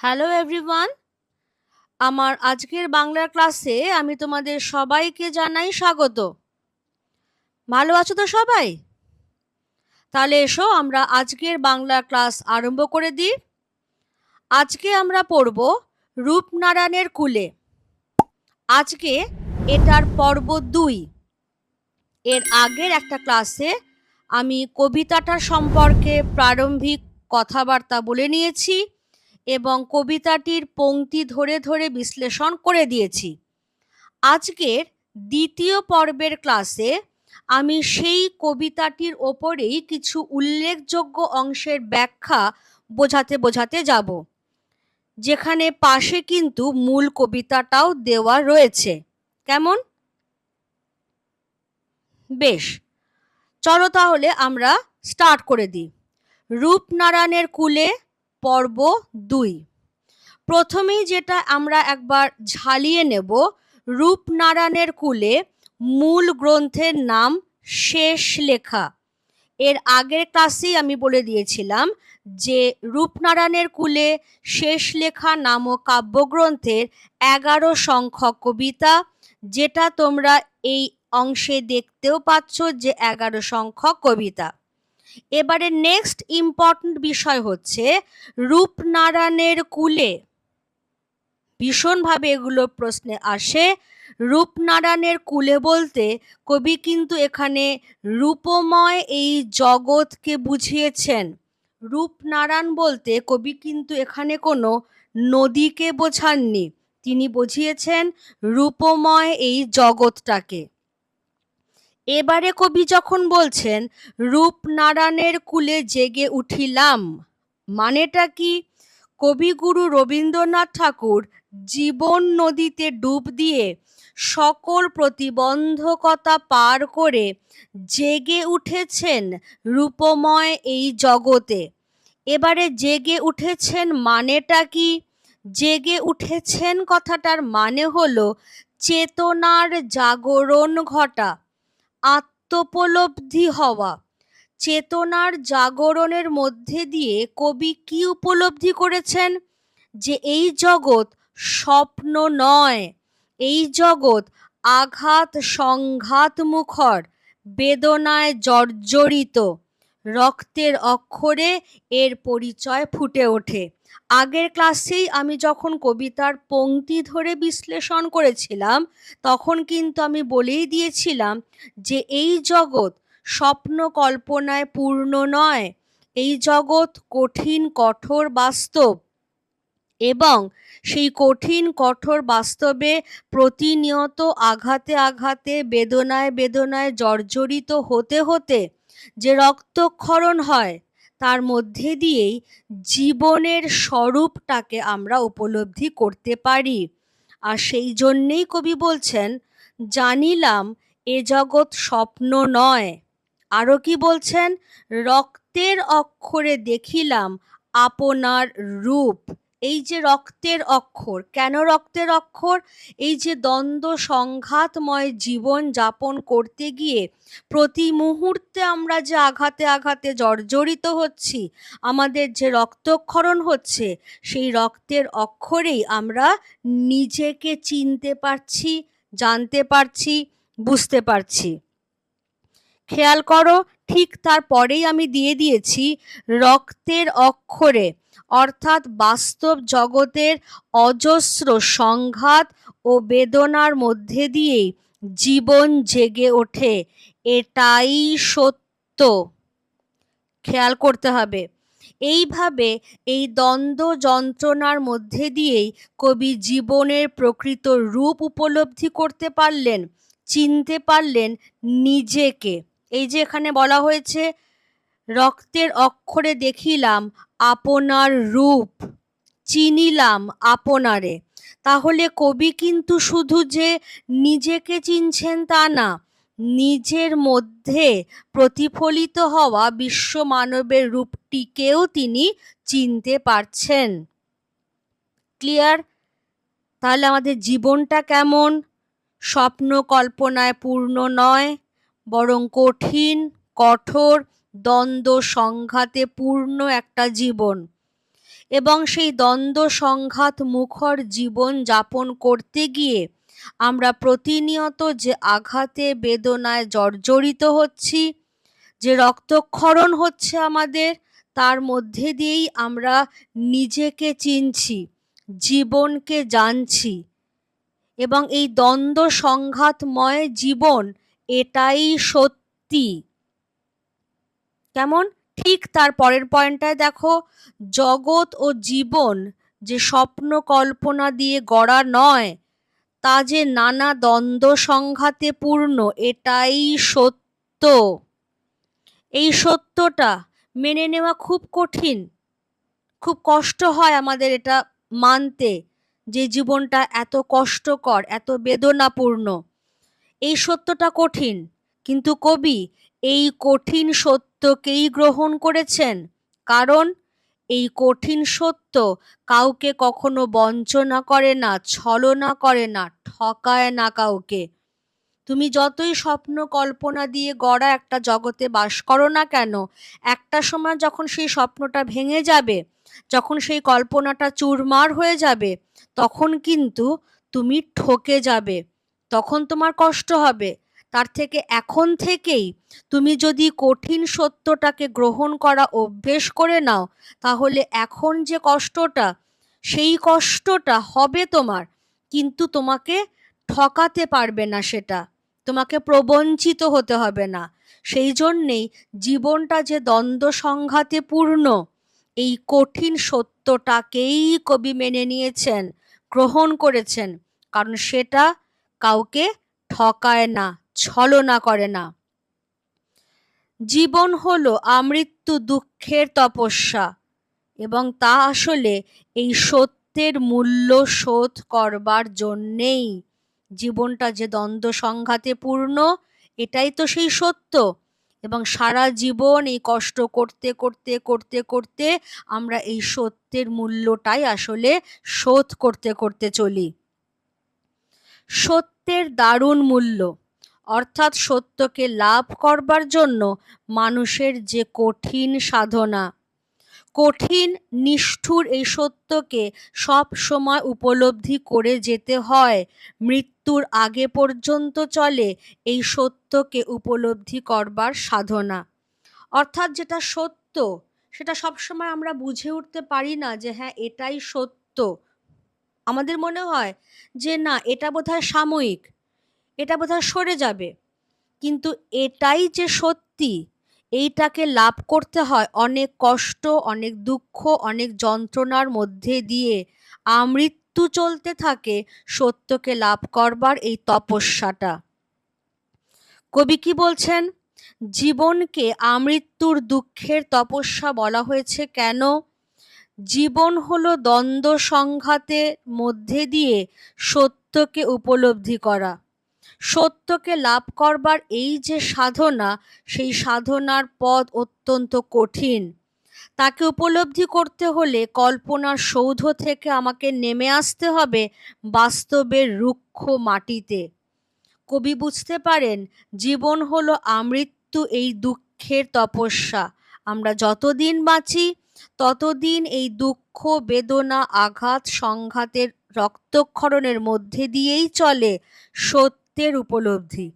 Hello everyone আমার আজকের বাংলার ক্লাসে আমি তোমাদের সবাইকে জানাই স্বাগত। ভালো আছো তো সবাই? তাহলে এসো, আমরা আজকের বাংলা ক্লাস আরম্ভ করে দিই। আজকে আমরা পড়ব রূপনারায়ণের কুলে। আজকে এটার পর্ব দুই। এর আগের একটা ক্লাসে আমি কবিতাটার সম্পর্কে প্রারম্ভিক কথাবার্তা বলে নিয়েছি। এবং কবিতাটির পংক্তি ধরে ধরে বিশ্লেষণ করে দিয়েছি। আজকের দ্বিতীয় পর্বের ক্লাসে আমি সেই কবিতাটির ওপরেই কিছু উল্লেখযোগ্য অংশের ব্যাখ্যা বোঝাতে বোঝাতে যাব, যেখানে পাশে কিন্তু মূল কবিতাটাও দেওয়া রয়েছে। কেমন? বেশ, চলো তাহলে আমরা স্টার্ট করে দিই। রূপনারায়ণের কুলে পর্ব দুই। প্রথমেই যেটা আমরা একবার ঝালিয়ে নেব, রূপনারায়ণের কুলে মূল গ্রন্থের নাম শেষ লেখা। এর আগের ক্লাসেই আমি বলে দিয়েছিলাম যে রূপনারায়ণের কুলে শেষ লেখা নামক কাব্যগ্রন্থের এগারো সংখ্যক কবিতা, যেটা তোমরা এই অংশে দেখতেও পাচ্ছ যে এগারো সংখ্যক কবিতা। এবারে নেক্সট ইম্পর্ট্যান্ট বিষয় হচ্ছে রূপনারায়ণের কুলে ভীষণভাবে এগুলো প্রশ্নে আসে। রূপনারায়ণের কুলে বলতে কবি কিন্তু এখানে রূপময় এই জগৎকে বুঝিয়েছেন। রূপনারায়ণ বলতে কবি কিন্তু এখানে কোনো নদীকে বোঝাননি। তিনি বুঝিয়েছেন রূপময় এই জগৎটাকে। এবারে কবি যখন বলছেন, রূপনারায়ণের কুলে জেগে উঠিলাম মানেটা কি? কবিগুরু রবীন্দ্রনাথ ঠাকুর জীবন নদীতে ডুব দিয়ে সকল প্রতিবন্ধকতা পার করে জেগে উঠেছেন রূপময় এই জগতে। এবারে জেগে উঠেছেন মানেটা কি? জেগে উঠেছেন কথাটার মানে হলো, চেতনার জাগরণ ঘটা। আত্মোপলব্ধি হওয়া। চেতনার জাগরণের মধ্যে দিয়ে কবি কি উপলব্ধি করেছেন? যে এই জগৎ স্বপ্ন নয়, এই জগৎ আঘাত সংঘাত মুখর, বেদনায় জর্জরিত। রক্তের অক্ষরে এর পরিচয় ফুটে ওঠে। আগের ক্লাসেই আমি যখন কবিতার পংক্তি ধরে বিশ্লেষণ করেছিলাম, তখন কিন্তু আমি বলেই দিয়েছিলাম যে এই জগৎ স্বপ্ন কল্পনায় পূর্ণ নয়, এই জগৎ কঠিন, কঠোর, বাস্তব। এবং সেই কঠিন, কঠোর, বাস্তবে প্রতিনিয়ত আঘাতে আঘাতে, বেদনায় বেদনায় জর্জরিত হতে হতে যে রক্তক্ষরণ হয় তার মধ্যে দিয়েই জীবনের স্বরূপটাকে আমরা উপলব্ধি করতে পারি। আর সেই জন্যেই কবি বলছেন, জানিলাম এ জগৎ স্বপ্ন নয়। আরও কি বলছেন, রক্তের অক্ষরে দেখিলাম আপনার রূপ। এই যে রক্তের অক্ষর, কেন রক্তের অক্ষর? এই যে দ্বন্দ্ব, সংঘাতময় জীবন যাপন করতে গিয়ে প্রতি মুহূর্তে আমরা যে আঘাতে আঘাতে জর্জরিত হচ্ছি, আমাদের যে রক্তক্ষরণ হচ্ছে, সেই রক্তের অক্ষরেই আমরা নিজেকে চিনতে পারছি, জানতে পারছি, বুঝতে পারছি। খেয়াল করো, ঠিক তারপরেই আমি দিয়ে দিয়েছি রক্তের অক্ষরে। অর্থাৎ বাস্তব জগতের অজস্র সংঘাত ও বেদনার মধ্যে দিয়েই জীবন জেগে ওঠে। এটাই সত্য। খেয়াল করতে হবে। এইভাবে এই দ্বন্দ্ব যন্ত্রণার মধ্যে দিয়েই কবি জীবনের প্রকৃত রূপ উপলব্ধি করতে পারলেন, চিনতে পারলেন নিজেকে। এই যে এখানে বলা হয়েছে, রক্তের অক্ষরে দেখিলাম আপনার রূপ। চিনিলাম আপনারে। তাহলে কবি কিন্তু শুধু যে নিজেকে চিনছেন তা না, নিজের মধ্যে প্রতিফলিত হওয়া বিশ্ব মানবের রূপটিকেও তিনি চিনতে পারছেন। ক্লিয়ার? তাহলে আমাদের জীবনটা কেমন? স্বপ্ন কল্পনায় পূর্ণ নয়, বরং কঠিন, কঠোর দ্বন্দ্ব সংঘাতে পূর্ণ একটা জীবন এবং সেই দ্বন্দ্ব সংঘাত মুখর জীবন যাপন করতে গিয়ে আমরা প্রতিনিয়ত যে আঘাতে, বেদনায় জর্জরিত হচ্ছি, যে রক্তক্ষরণ হচ্ছে আমাদের, তার মধ্যে দিয়েই আমরা নিজেকে চিনছি, জীবনকে জানছি এবং এই দ্বন্দ্ব সংঘাতময় জীবন এটাই সত্যি। কেমন? ঠিক তার পরের পয়েন্টটায় দেখো, জগৎ ও জীবন যে স্বপ্ন কল্পনা দিয়ে গড়া নয়, তা যে নানা দ্বন্দ্ব সংঘাতে পূর্ণ, এটাই সত্য। এই সত্যটা মেনে নেওয়া খুব কঠিন। খুব কষ্ট হয় আমাদের এটা মানতে, যে জীবনটা এত কষ্টকর, এত বেদনাপূর্ণ। এই সত্যটা কঠিন। কিন্তু কবি এই কঠিন সত্যকেই গ্রহণ করেছেন। কারণ, এই কঠিন সত্য কাউকে কখনো বঞ্চনা করে না, ছলনা করে না, ঠকায় না কাউকে। তুমি যতই স্বপ্ন কল্পনা দিয়ে গড়া একটা জগতে বাস করো না কেন, একটা সময় যখন সেই স্বপ্নটা ভেঙে যাবে, যখন সেই কল্পনাটা চুরমার হয়ে যাবে, তখন কিন্তু তুমি ঠকে যাবে, তখন তোমার কষ্ট হবে। তার থেকে এখন থেকেই তুমি যদি কঠিন সত্যটাকে গ্রহণ করা অভ্যেস করে নাও, তাহলে এখন যে কষ্টটা, সেই কষ্টটা হবে তোমার। কিন্তু তোমাকে ঠকাতে পারবে না সেটা। তোমাকে প্রবঞ্চিত হতে হবে না। সেই জন্যেই জীবনটা যে দ্বন্দ্ব সংঘাতে পূর্ণ, এই কঠিন সত্যটাকেই কবি মেনে নিয়েছেন, গ্রহণ করেছেন। কারণ সেটা কাউকে ঠকায় না। ছলনা করে না। জীবন হলো আমৃত্যু দুঃখের তপস্যা এবং তা আসলে এই সত্যের মূল্য শোধ করবার জন্যেই। জীবনটা যে দ্বন্দ্ব সংঘাতে পূর্ণ, এটাই তো সেই সত্য এবং সারা জীবন এই কষ্ট করতে করতে করতে করতে আমরা এই সত্যের মূল্যটাই আসলে শোধ করতে করতে চলি। সত্যের দারুণ মূল্য। অর্থাৎ সত্যকে লাভ করবার জন্য মানুষের যে কঠিন সাধনা। কঠিন, নিষ্ঠুর এই সত্যকে সব সময় উপলব্ধি করে যেতে হয়। মৃত্যুর আগে পর্যন্ত চলে এই সত্যকে উপলব্ধি করবার সাধনা। অর্থাৎ যেটা সত্য, সেটা সবসময় আমরা বুঝে উঠতে পারি না যে হ্যাঁ এটাই সত্য। আমাদের মনে হয় যে না, এটা বোধহয় সাময়িক। এটা বোধহয় সরে যাবে। কিন্তু এটাই যে সত্যি, এইটাকে লাভ করতে হয় অনেক কষ্ট, অনেক দুঃখ, অনেক যন্ত্রণার মধ্যে দিয়ে। আমৃত্যু চলতে থাকে সত্যকে লাভ করবার এই তপস্যাটা। কবি কি বলছেন? জীবনকে আমৃত্যুর দুঃখের তপস্যা বলা হয়েছে কেন? জীবন হলো দ্বন্দ্ব সংঘাতের মধ্যে দিয়ে সত্যকে উপলব্ধি করা। সত্যকে লাভ করবার এই যে সাধনা, সেই সাধনার পথ অত্যন্ত কঠিন। তাকে উপলব্ধি করতে হলে কল্পনার সৌধ থেকে আমাকে নেমে আসতে হবে বাস্তবের রুক্ষ মাটিতে। কবি বুঝতে পারেন, জীবন হলো আমৃত্যু এই দুঃখের তপস্যা। আমরা যতদিন বাঁচি, ততদিন এই দুঃখ, বেদনা, আঘাত, সংঘাতের রক্তক্ষরণের মধ্যে দিয়েই চলে সত্যের উপলব্ধি।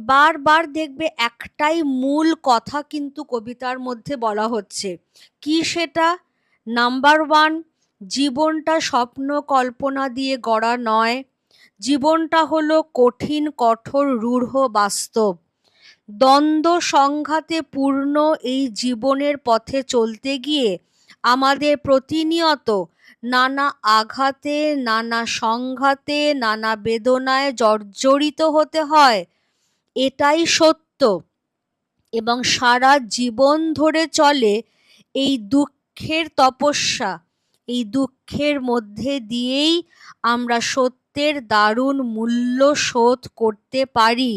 বারবার দেখবে একটাই মূল কথা কিন্তু কবিতার মধ্যে বলা হচ্ছে। কি সেটা? নাম্বার ওয়ান, জীবনটা স্বপ্ন কল্পনা দিয়ে গড়া নয়। জীবনটা হলো কঠিন, কঠোর, রূঢ়, বাস্তব। দ্বন্দ্ব সংঘাতে পূর্ণ এই জীবনের পথে চলতে গিয়ে আমাদের প্রতিনিয়ত নানা আঘাতে, নানা সংঘাতে, নানা বেদনায় জর্জরিত হতে হয়। এটাই সত্য। এবং সারা জীবন ধরে চলে এই দুঃখের তপস্যা। এই দুঃখের মধ্যে দিয়েই আমরা সত্যের দারুণ মূল্য শোধ করতে পারি।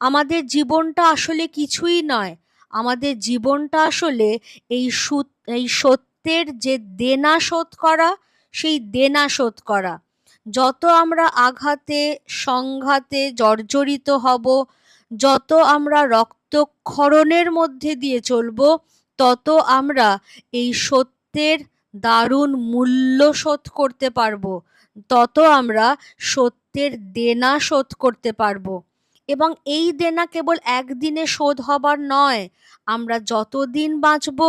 আমাদের জীবনটা আসলে কিছুই নয়। আমাদের জীবনটা আসলে এই এই সত্যের যে দেনা শোধ করা, সেই দেনা শোধ করা। যত আমরা আঘাতে, সংঘাতে জর্জরিত হব, যত আমরা রক্তক্ষরণের মধ্যে দিয়ে চলব, তত আমরা এই সত্যের দারুণ মূল্য শোধ করতে পারব। তত আমরা সত্যের দেনা শোধ করতে পারব। এবং এই দেনা কেবল একদিনে শোধ হবার নয়, আমরা যতদিন বাঁচব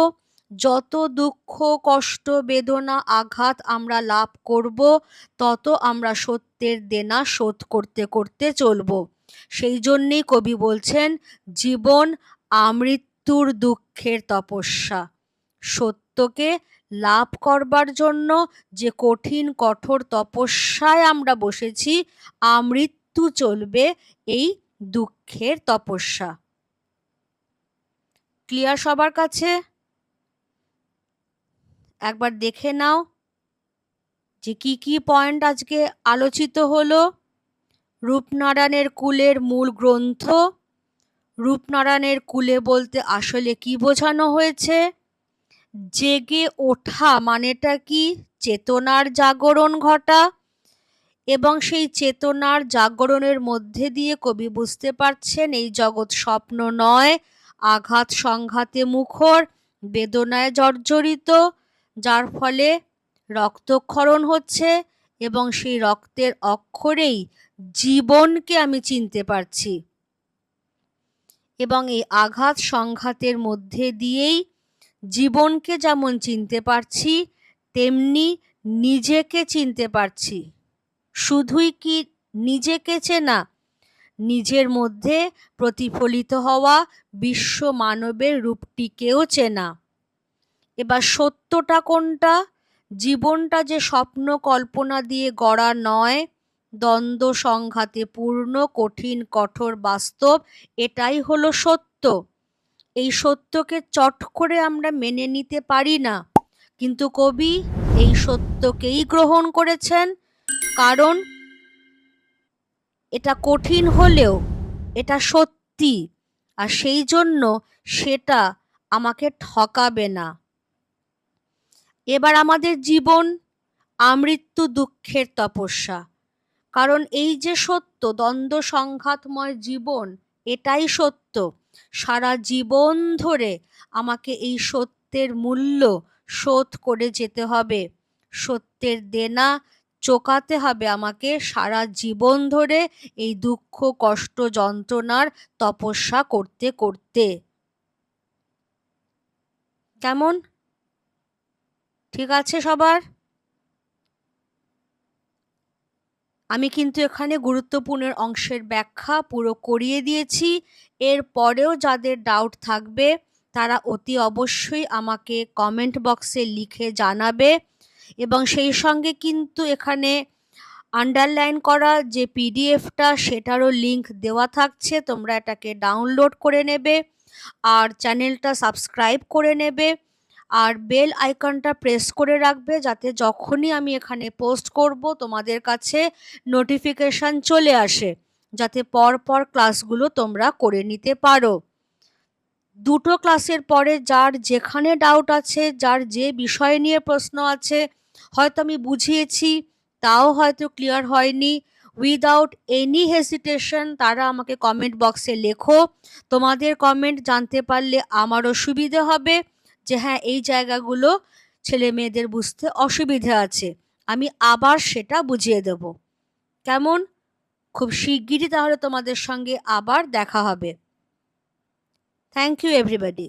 যত দুঃখ, কষ্ট, বেদনা, আঘাত আমরা লাভ করব, তত আমরা সত্যের দেনা শোধ করতে করতে চলব। সেই জন্যেই কবি বলছেন, জীবন আমৃত্যুর দুঃখের তপস্যা। সত্যকে লাভ করবার জন্য যে কঠিন, কঠোর তপস্যায় আমরা বসেছি, আমৃত্যু চলবে এই দুঃখের তপস্যা। ক্লিয়ার সবার কাছে? একবার দেখে নাও যে কি কি পয়েন্ট আজকে আলোচিত হলো। রূপনারায়ণের কুলের মূল গ্রন্থ। রূপনারায়ণের কুলে বলতে আসলে কি বোঝানো হয়েছে? জেগে ওঠা মানেটা কি? চেতনার জাগরণ ঘটা। এবং সেই চেতনার জাগরণের মধ্যে দিয়ে কবি বুঝতে পারছেন, এই জগৎ স্বপ্ন নয়, আঘাত সংঘাতে মুখর, বেদনায় জর্জরিত। যার ফলে রক্তক্ষরণ হচ্ছে এবং সেই রক্তের অক্ষরেই জীবনকে আমি চিনতে পারছি। এবং এই আঘাত সংঘাতের মধ্যে দিয়েই জীবনকে যেমন চিনতে পারছি, তেমনি নিজেকে চিনতে পারছি। শুধুই কি নিজেকে চেনা? নিজের মধ্যে প্রতিফলিত হওয়া বিশ্ব মানবের রূপটিকেও চেনা। এবার সত্যটা কোনটা? জীবনটা যে স্বপ্ন কল্পনা দিয়ে গড়া নয়, দ্বন্দ্ব সংঘাতে পূর্ণ, কঠিন, কঠোর, বাস্তব, এটাই হলো সত্য। এই সত্যকে চট করে আমরা মেনে নিতে পারি না। কিন্তু কবি এই সত্যকেই গ্রহণ করেছেন, কারণ এটা কঠিন হলেও এটা সত্যি, আর সেই জন্য সেটা আমাকে ঠকাবে না। এবার আমাদের জীবন আমৃত্যু দুঃখের তপস্যা। কারণ এই যে সত্য দ্বন্দ্ব সংঘাতময় জীবন, এটাই সত্য। সারা জীবন ধরে আমাকে এই সত্যের মূল্য শোধ করে যেতে হবে। সত্যের দেনা চোকাতে হবে আমাকে সারা জীবন ধরে এই দুঃখ, কষ্ট, যন্ত্রণার তপস্যা করতে করতে। কেমন? ঠিক আছে সবার? আমি কিন্তু এখানে গুরুত্বপূর্ণ অংশের ব্যাখ্যা পুরো করিয়ে দিয়েছি। এর পরেও যাদের ডাউট থাকবে, তারা অতি অবশ্যই আমাকে কমেন্ট বক্সে লিখে জানাবে। এবং সেই সঙ্গে কিন্তু এখানে আন্ডারলাইন করা যে পিডিএফটা সেটারও লিংক দেওয়া থাকছে। তোমরা এটাকে ডাউনলোড করে নেবে। আর চ্যানেলটা সাবস্ক্রাইব করে নেবে। আর বেল আইকনটা প্রেস করে রাখবে যাতে যখনই আমি এখানে পোস্ট করব তোমাদের কাছে নোটিফিকেশান চলে আসে, যাতে পর পর ক্লাসগুলো তোমরা করে নিতে পারো। দুটো ক্লাসের পরে যার যেখানে ডাউট আছে, যার যে বিষয় নিয়ে প্রশ্ন আছে, হয়তো আমি বুঝিয়েছি, তাও হয়তো ক্লিয়ার হয়নি। উইদাউট এনি হেসিটেশন তারা আমাকে কমেন্ট বক্সে লেখো। তোমাদের কমেন্ট জানতে পারলে আমারও সুবিধে হবে। যে হ্যাঁ এই জায়গাগুলো ছেলে মেয়েদের বুঝতে অসুবিধে আছে। আমি আবার সেটা বুঝিয়ে দেব। কেমন? খুব শিগগিরই তাহলে তোমাদের সঙ্গে আবার দেখা হবে। Thank you everybody